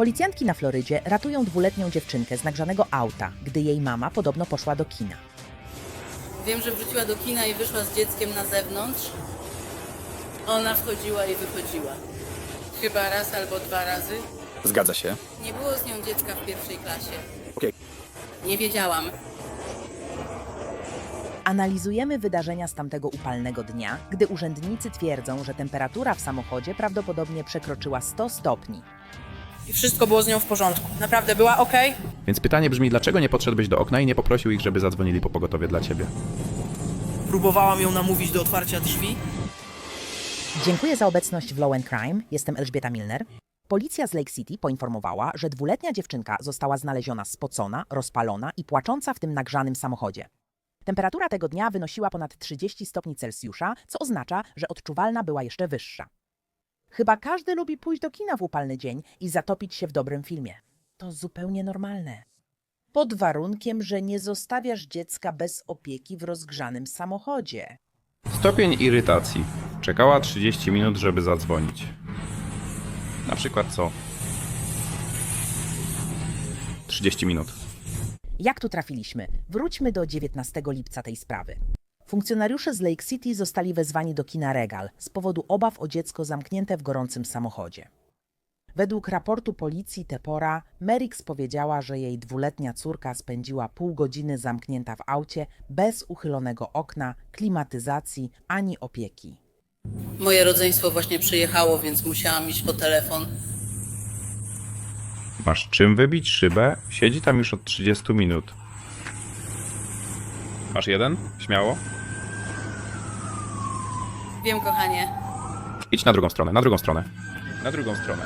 Policjantki na Florydzie ratują dwuletnią dziewczynkę z nagrzanego auta, gdy jej mama podobno poszła do kina. Wiem, że wróciła do kina i wyszła z dzieckiem na zewnątrz. Ona wchodziła i wychodziła. Chyba raz albo dwa razy. Zgadza się. Nie było z nią dziecka w pierwszej klasie. Okej. Nie wiedziałam. Analizujemy wydarzenia z tamtego upalnego dnia, gdy urzędnicy twierdzą, że temperatura w samochodzie prawdopodobnie przekroczyła 100 stopni. I wszystko było z nią w porządku. Naprawdę była ok? Więc pytanie brzmi, dlaczego nie podszedłeś do okna i nie poprosił ich, żeby zadzwonili po pogotowie dla ciebie? Próbowałam ją namówić do otwarcia drzwi. Dziękuję za obecność w Law and Crime. Jestem Elżbieta Milner. Policja z Lake City poinformowała, że dwuletnia dziewczynka została znaleziona spocona, rozpalona i płacząca w tym nagrzanym samochodzie. Temperatura tego dnia wynosiła ponad 30 stopni Celsjusza, co oznacza, że odczuwalna była jeszcze wyższa. Chyba każdy lubi pójść do kina w upalny dzień i zatopić się w dobrym filmie. To zupełnie normalne. Pod warunkiem, że nie zostawiasz dziecka bez opieki w rozgrzanym samochodzie. Stopień irytacji. Czekała 30 minut, żeby zadzwonić. Na przykład co? 30 minut. Jak tu trafiliśmy? Wróćmy do 19 lipca tej sprawy. Funkcjonariusze z Lake City zostali wezwani do kina Regal z powodu obaw o dziecko zamknięte w gorącym samochodzie. Według raportu policji Tepora, Merix powiedziała, że jej dwuletnia córka spędziła pół godziny zamknięta w aucie bez uchylonego okna, klimatyzacji ani opieki. Moje rodzeństwo właśnie przyjechało, więc musiałam iść po telefon. Masz czym wybić szybę? Siedzi tam już od 30 minut. Masz jeden? Śmiało. Wiem, kochanie. Idź na drugą stronę, na drugą stronę. Na drugą stronę.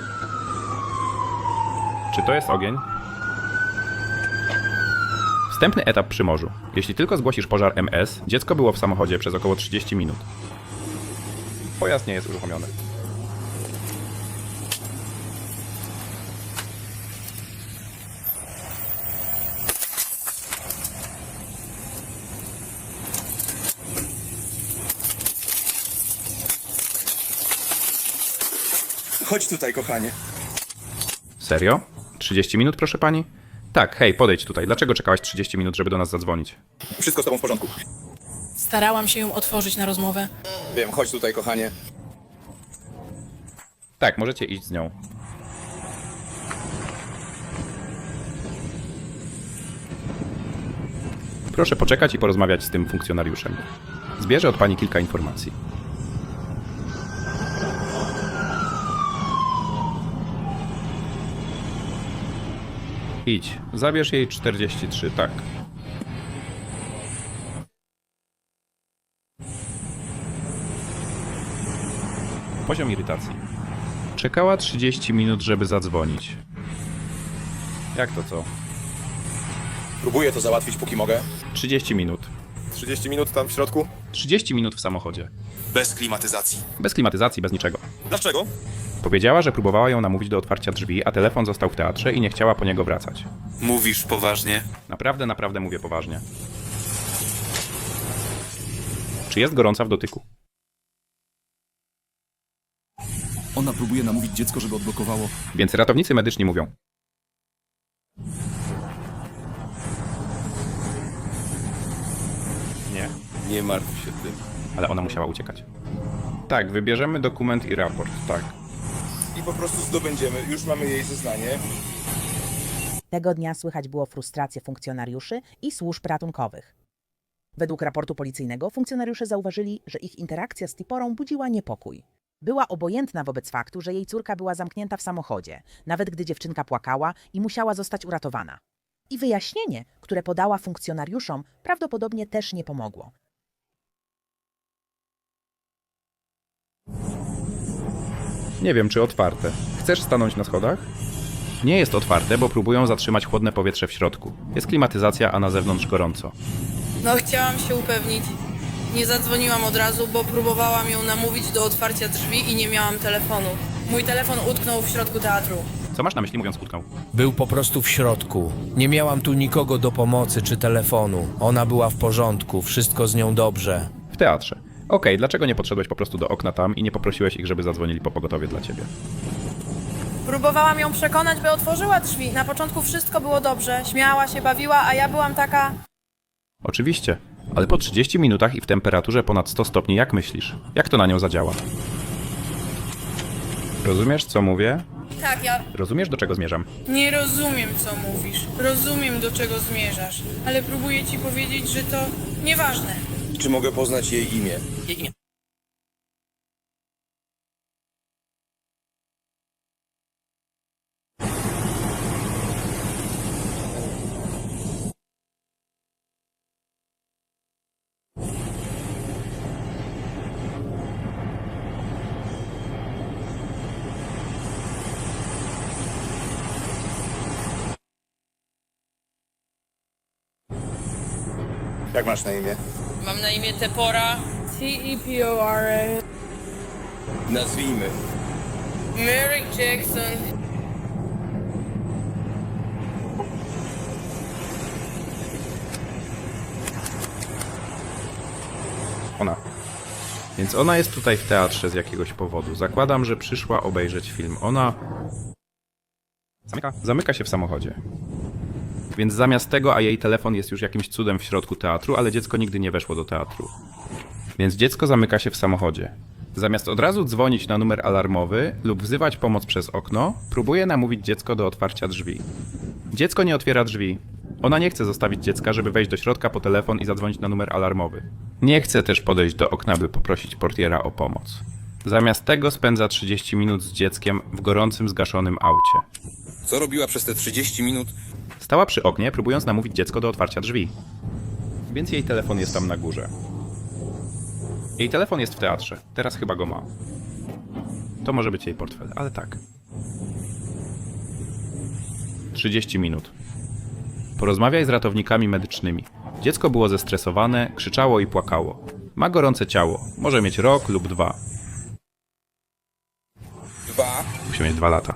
Czy to jest ogień? Wstępny etap przy morzu. Jeśli tylko zgłosisz pożar MS, dziecko było w samochodzie przez około 30 minut. Pojazd nie jest uruchomiony. Chodź tutaj, kochanie. Serio? 30 minut, proszę pani? Tak, hej, podejdź tutaj. Dlaczego czekałaś 30 minut, żeby do nas zadzwonić? Wszystko z tobą w porządku. Starałam się ją otworzyć na rozmowę. Wiem, chodź tutaj, kochanie. Tak, możecie iść z nią. Proszę poczekać i porozmawiać z tym funkcjonariuszem. Zbierze od pani kilka informacji. Idź, zabierz jej 43, tak. Poziom irytacji. Czekała 30 minut, żeby zadzwonić. Jak to co? Próbuję to załatwić, póki mogę. 30 minut. 30 minut tam w środku? 30 minut w samochodzie. Bez klimatyzacji. Bez klimatyzacji, bez niczego. Dlaczego? Powiedziała, że próbowała ją namówić do otwarcia drzwi, a telefon został w teatrze i nie chciała po niego wracać. Mówisz poważnie? Naprawdę, naprawdę mówię poważnie. Czy jest gorąca w dotyku? Ona próbuje namówić dziecko, żeby odblokowało. Więc ratownicy medyczni mówią. Nie, Nie martw się tym. Ale ona musiała uciekać. Tak, wybierzemy dokument i raport, tak. I po prostu zdobędziemy. Już mamy jej zeznanie. Tego dnia słychać było frustrację funkcjonariuszy i służb ratunkowych. Według raportu policyjnego funkcjonariusze zauważyli, że ich interakcja z Tiporą budziła niepokój. Była obojętna wobec faktu, że jej córka była zamknięta w samochodzie, nawet gdy dziewczynka płakała i musiała zostać uratowana. I wyjaśnienie, które podała funkcjonariuszom, prawdopodobnie też nie pomogło. Nie wiem, czy otwarte. Chcesz stanąć na schodach? Nie jest otwarte, bo próbują zatrzymać chłodne powietrze w środku. Jest klimatyzacja, a na zewnątrz gorąco. No, chciałam się upewnić. Nie zadzwoniłam od razu, bo próbowałam ją namówić do otwarcia drzwi i nie miałam telefonu. Mój telefon utknął w środku teatru. Co masz na myśli mówiąc utknął? Był po prostu w środku. Nie miałam tu nikogo do pomocy czy telefonu. Ona była w porządku, wszystko z nią dobrze. W teatrze. Okej, dlaczego nie podszedłeś po prostu do okna tam i nie poprosiłeś ich, żeby zadzwonili po pogotowie dla ciebie? Próbowałam ją przekonać, by otworzyła drzwi. Na początku wszystko było dobrze, śmiała się, bawiła, a ja byłam taka... Oczywiście. Ale po 30 minutach i w temperaturze ponad 100 stopni, jak myślisz? Jak to na nią zadziała? Rozumiesz, co mówię? Tak, ja Rozumiesz, do czego zmierzam? nie rozumiem, co mówisz. Rozumiem, do czego zmierzasz, ale próbuję ci powiedzieć, że to nieważne. Czy mogę poznać jej imię? Jej imię. Jak masz na imię? Mam na imię Tepora. T-E-P-O-R-A. Nazwijmy. Merrick Jackson. Ona. Więc ona jest tutaj w teatrze z jakiegoś powodu. Zakładam, że przyszła obejrzeć film. Ona. Zamyka, zamyka się w samochodzie. Więc zamiast tego, a jej telefon jest już jakimś cudem w środku teatru, ale dziecko nigdy nie weszło do teatru. Więc dziecko zamyka się w samochodzie. Zamiast od razu dzwonić na numer alarmowy lub wzywać pomoc przez okno, próbuje namówić dziecko do otwarcia drzwi. Dziecko nie otwiera drzwi. Ona nie chce zostawić dziecka, żeby wejść do środka po telefon i zadzwonić na numer alarmowy. Nie chce też podejść do okna, by poprosić portiera o pomoc. Zamiast tego spędza 30 minut z dzieckiem w gorącym, zgaszonym aucie. Co robiła przez te 30 minut? Stała przy oknie, próbując namówić dziecko do otwarcia drzwi. Więc jej telefon jest tam na górze. Jej telefon jest w teatrze. Teraz chyba go ma. To może być jej portfel, ale tak. 30 minut. Porozmawiaj z ratownikami medycznymi. Dziecko było zestresowane, krzyczało i płakało. Ma gorące ciało. Może mieć rok lub dwa. Dwa. Musi mieć dwa lata.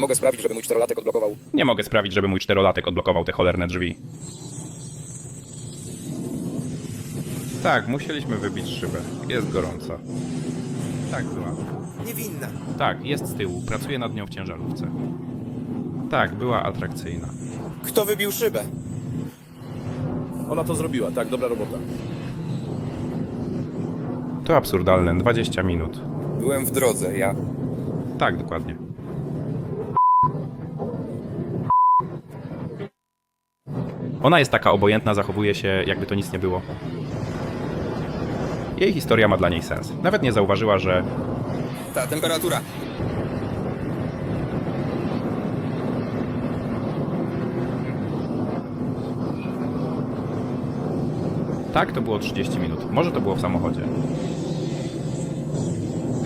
Mogę sprawić, żeby mój czterolatek odblokował. Nie mogę sprawić, żeby mój czterolatek odblokował te cholerne drzwi. Tak, musieliśmy wybić szybę. Jest gorąca. Tak, była. Niewinna. Tak, jest z tyłu. Pracuję nad nią w ciężarówce. Tak, była atrakcyjna. Kto wybił szybę? Ona to zrobiła, tak, dobra robota. To absurdalne. 20 minut. Byłem w drodze, ja. Tak, dokładnie. Ona jest taka obojętna, zachowuje się, jakby to nic nie było. Jej historia ma dla niej sens. Nawet nie zauważyła, że Ta temperatura. Tak, to było 30 minut. Może to było w samochodzie.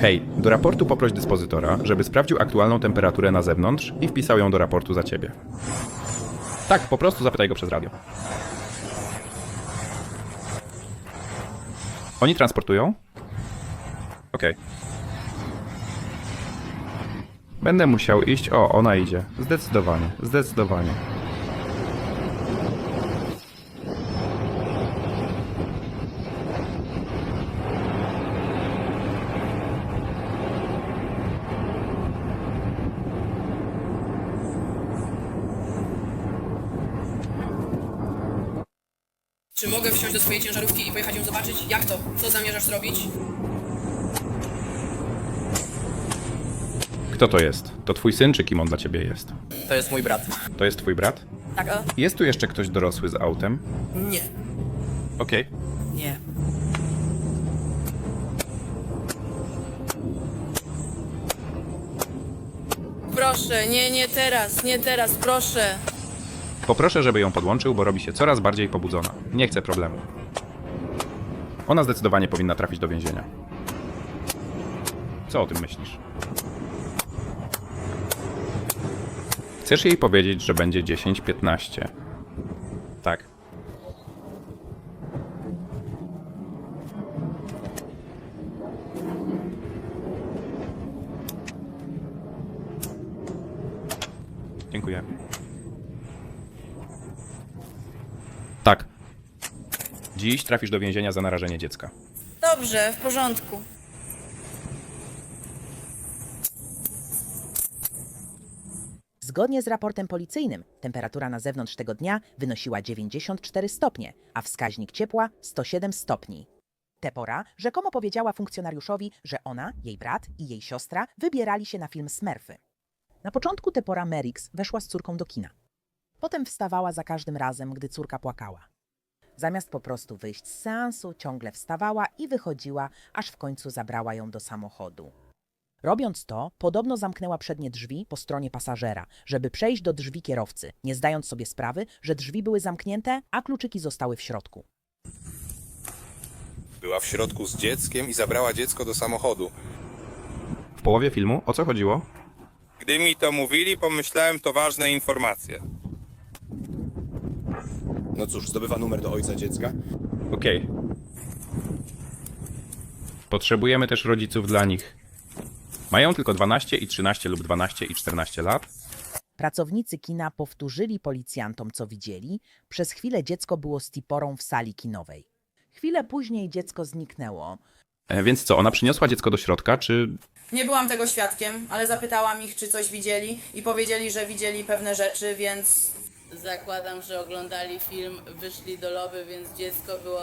Hej, do raportu poproś dyspozytora, żeby sprawdził aktualną temperaturę na zewnątrz i wpisał ją do raportu za ciebie. Tak, po prostu zapytaj go przez radio. Oni transportują? Okej. Będę musiał iść. O, ona idzie. Zdecydowanie, zdecydowanie. Swojej ciężarówki i pojechać ją zobaczyć? Jak to? Co zamierzasz zrobić? Kto to jest? To twój syn, czy kim on dla ciebie jest? To jest mój brat. To jest twój brat? Tak, a? Jest tu jeszcze ktoś dorosły z autem? Nie. Okej. Nie. Proszę, nie, nie teraz, nie teraz, proszę. Poproszę, żeby ją podłączył, bo robi się coraz bardziej pobudzona. Nie chcę problemu. Ona zdecydowanie powinna trafić do więzienia. Co o tym myślisz? Chcesz jej powiedzieć, że będzie 10-15. Tak. Dziękuję. Dziś trafisz do więzienia za narażenie dziecka. Dobrze, w porządku. Zgodnie z raportem policyjnym, temperatura na zewnątrz tego dnia wynosiła 94 stopnie, a wskaźnik ciepła 107 stopni. Tepora rzekomo powiedziała funkcjonariuszowi, że ona, jej brat i jej siostra wybierali się na film Smurfy. Na początku Tepora Merix weszła z córką do kina. Potem wstawała za każdym razem, gdy córka płakała. Zamiast po prostu wyjść z seansu, ciągle wstawała i wychodziła, aż w końcu zabrała ją do samochodu. Robiąc to, podobno zamknęła przednie drzwi po stronie pasażera, żeby przejść do drzwi kierowcy, nie zdając sobie sprawy, że drzwi były zamknięte, a kluczyki zostały w środku. Była w środku z dzieckiem i zabrała dziecko do samochodu. W połowie filmu o co chodziło? Gdy mi to mówili, pomyślałem, to ważne informacje. No cóż, zdobywa numer do ojca dziecka. Okej. Potrzebujemy też rodziców dla nich. Mają tylko 12 i 13 lub 12 i 14 lat. Pracownicy kina powtórzyli policjantom, co widzieli. Przez chwilę dziecko było z Tiporą w sali kinowej. Chwilę później dziecko zniknęło. E, więc co, ona przyniosła dziecko do środka, czy Nie byłam tego świadkiem, ale zapytałam ich, czy coś widzieli i powiedzieli, że widzieli pewne rzeczy, więc Zakładam, że oglądali film, wyszli do lobby, więc dziecko było.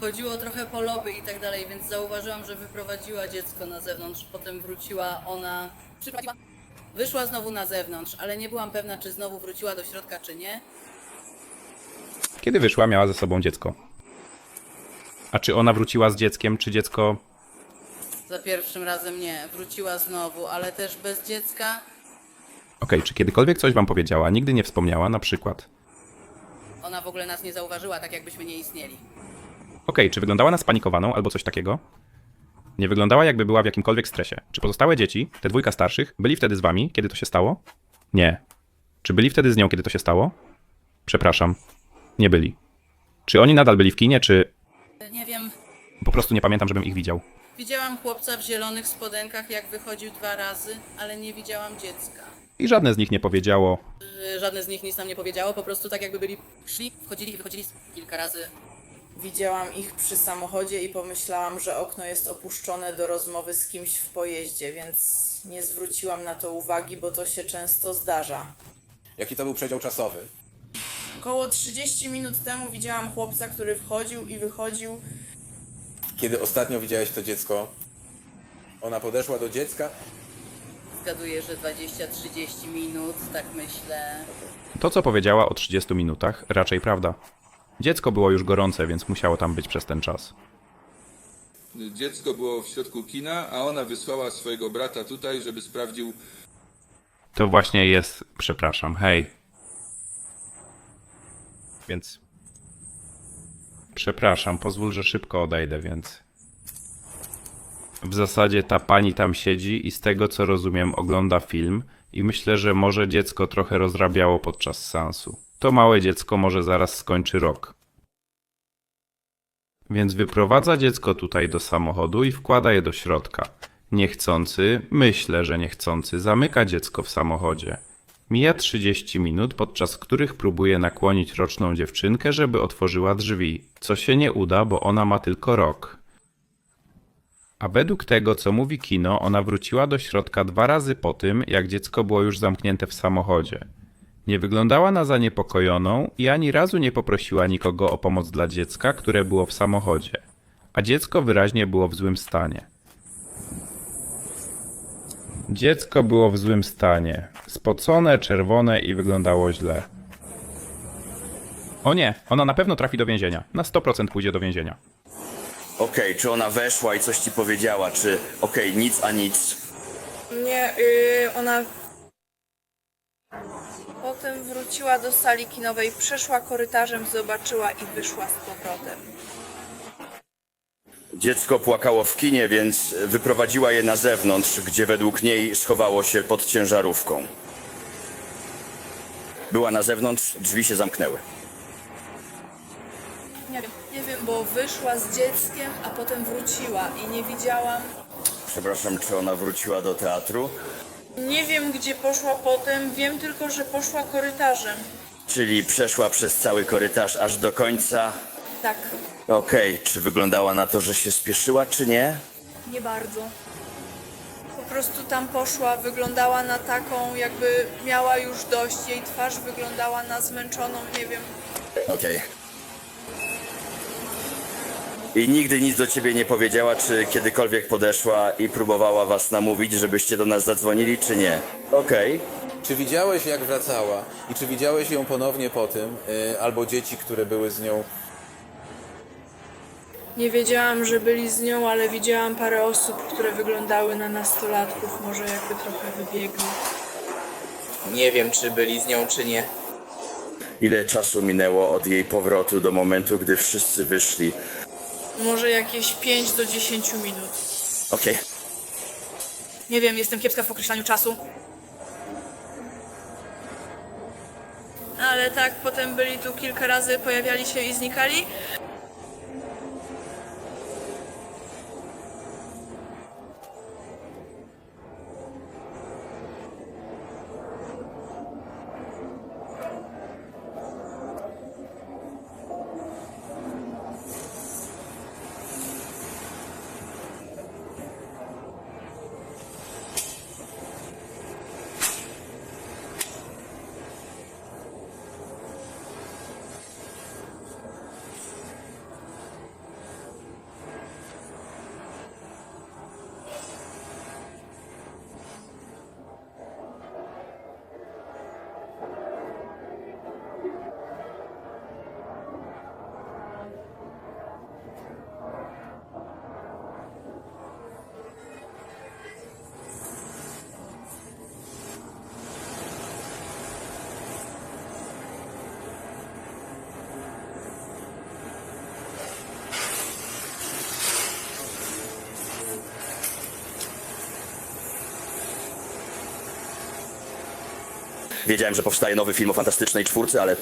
Chodziło trochę po lobby i tak dalej, więc zauważyłam, że wyprowadziła dziecko na zewnątrz. Potem wróciła ona. Przyprowadziła. Wyszła znowu na zewnątrz, ale nie byłam pewna, czy znowu wróciła do środka, czy nie. kiedy wyszła, miała ze sobą dziecko? A czy ona wróciła z dzieckiem, czy dziecko... Za pierwszym razem nie. Wróciła znowu, ale też bez dziecka. Okej, czy kiedykolwiek coś wam powiedziała, nigdy nie wspomniała, na przykład... Ona w ogóle nas nie zauważyła, tak jakbyśmy nie istnieli. Okej, czy wyglądała na spanikowaną albo coś takiego? Nie wyglądała jakby była w jakimkolwiek stresie. Czy pozostałe dzieci, te dwójka starszych, byli wtedy z wami, kiedy to się stało? Nie. Czy byli wtedy z nią, kiedy to się stało? Przepraszam. Nie byli. Czy oni nadal byli w kinie, czy Nie wiem. po prostu nie pamiętam, żebym ich widział? Widziałam chłopca w zielonych spodenkach, jak wychodził dwa razy, ale nie widziałam dziecka. I żadne z nich nie powiedziało, że żadne z nich nic nam nie powiedziało, po prostu tak jakby byli, szli, wchodzili i wychodzili kilka razy. widziałam ich przy samochodzie i pomyślałam, że okno jest opuszczone do rozmowy z kimś w pojeździe, więc nie zwróciłam na to uwagi, bo to się często zdarza. Jaki to był przedział czasowy? Około 30 minut temu widziałam chłopca, który wchodził i wychodził. Kiedy ostatnio widziałeś to dziecko? Ona podeszła do dziecka. Zgaduję, że 20-30 minut, tak myślę. to co powiedziała o 30 minutach, raczej prawda. Dziecko było już gorące, więc musiało tam być przez ten czas. Dziecko było w środku kina, a ona wysłała swojego brata tutaj, żeby sprawdził, To właśnie jest, przepraszam, hej. Więc. Przepraszam, pozwól, że szybko odejdę, więc. W zasadzie ta pani tam siedzi i z tego co rozumiem ogląda film i myślę, że może dziecko trochę rozrabiało podczas seansu. To małe dziecko może zaraz skończy rok. Więc wyprowadza dziecko tutaj do samochodu i wkłada je do środka. Niechcący, myślę, że niechcący, zamyka dziecko w samochodzie. Mija 30 minut, podczas których próbuje nakłonić roczną dziewczynkę, żeby otworzyła drzwi, co się nie uda, bo ona ma tylko rok. A według tego, co mówi kino, ona wróciła do środka dwa razy po tym, jak dziecko było już zamknięte w samochodzie. Nie wyglądała na zaniepokojoną i ani razu nie poprosiła nikogo o pomoc dla dziecka, które było w samochodzie. A dziecko wyraźnie było w złym stanie. Dziecko było w złym stanie. Spocone, czerwone i wyglądało źle. O nie, ona na pewno trafi do więzienia. Na 100% pójdzie do więzienia. Okej, czy ona weszła i coś ci powiedziała, czy okej, nic a nic. Nie, yy, ona. Potem wróciła do sali kinowej, przeszła korytarzem, zobaczyła i wyszła z powrotem. Dziecko płakało w kinie, więc wyprowadziła je na zewnątrz, gdzie według niej schowało się pod ciężarówką. Była na zewnątrz, drzwi się zamknęły. Nie wiem, nie wiem, bo wyszła z dzieckiem, a potem wróciła i nie widziałam. Przepraszam, czy ona wróciła do teatru? Nie wiem, gdzie poszła potem, wiem tylko, że poszła korytarzem. Czyli przeszła przez cały korytarz aż do końca. Tak, Okej, czy wyglądała na to, że się spieszyła, czy nie? nie bardzo. Po prostu tam poszła, wyglądała na taką, jakby miała już dość. Jej twarz wyglądała na zmęczoną, nie wiem. Okej. I nigdy nic do ciebie nie powiedziała, czy kiedykolwiek podeszła i próbowała was namówić, żebyście do nas zadzwonili, czy nie? Okej. Czy widziałeś jak wracała i czy widziałeś ją ponownie po tym, y, albo dzieci, które były z nią? Nie wiedziałam, że byli z nią, ale widziałam parę osób, które wyglądały na nastolatków, może jakby trochę wybiegli. Nie wiem, czy byli z nią, czy nie. Ile czasu minęło od jej powrotu do momentu, gdy wszyscy wyszli? Może jakieś 5 do 10 minut. Okej. Nie wiem, jestem kiepska w określaniu czasu. Ale tak, potem byli tu kilka razy, pojawiali się i znikali. Wiedziałem, że powstaje nowy film o fantastycznej czwórce, ale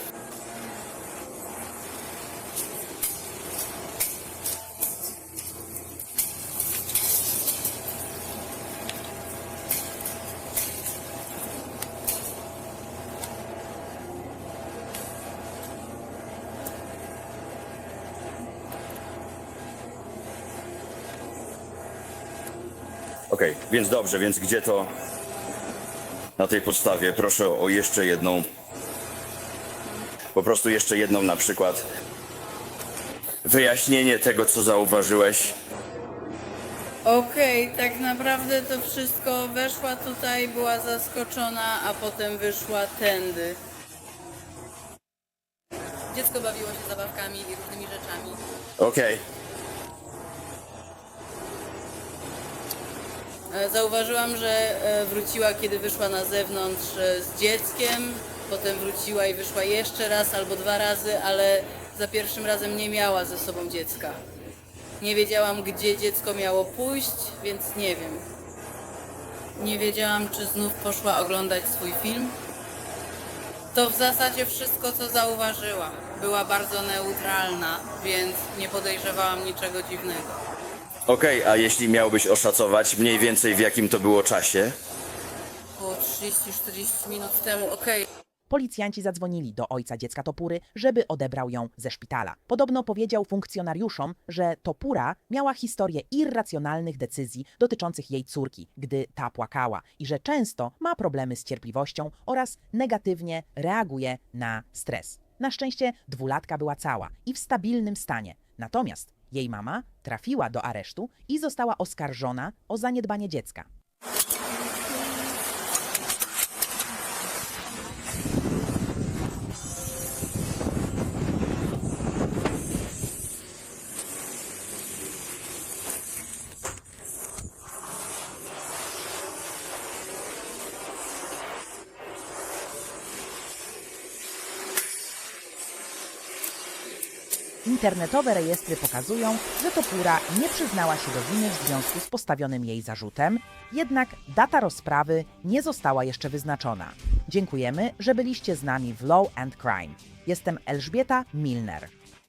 Okej, więc dobrze, więc gdzie to na tej podstawie? Proszę o jeszcze jedną. Po prostu jeszcze jedną na przykład. Wyjaśnienie tego, co zauważyłeś. Okej, tak naprawdę to wszystko weszła tutaj, była zaskoczona, a potem wyszła tędy. Dziecko bawiło się zabawkami i różnymi rzeczami. Okej, Zauważyłam, że e, wróciła, kiedy wyszła na zewnątrz e, z dzieckiem, potem wróciła i wyszła jeszcze raz albo dwa razy, ale za pierwszym razem nie miała ze sobą dziecka. Nie wiedziałam, gdzie dziecko miało pójść, więc nie wiem. Nie wiedziałam, czy znów poszła oglądać swój film. To w zasadzie wszystko, co zauważyłam. Była bardzo neutralna, więc nie podejrzewałam niczego dziwnego. Okej, a jeśli miałbyś oszacować mniej więcej w jakim to było czasie? Około 30-40 minut temu, okej. Policjanci zadzwonili do ojca dziecka Topury, żeby odebrał ją ze szpitala. Podobno powiedział funkcjonariuszom, że Topura miała historię irracjonalnych decyzji dotyczących jej córki, gdy ta płakała i że często ma problemy z cierpliwością oraz negatywnie reaguje na stres. Na szczęście dwulatka była cała i w stabilnym stanie. Natomiast jej mama trafiła do aresztu i została oskarżona o zaniedbanie dziecka. Internetowe rejestry pokazują, że Topura nie przyznała się do winy w związku z postawionym jej zarzutem, jednak data rozprawy nie została jeszcze wyznaczona. Dziękujemy, że byliście z nami w Law and Crime. Jestem Elżbieta Milner.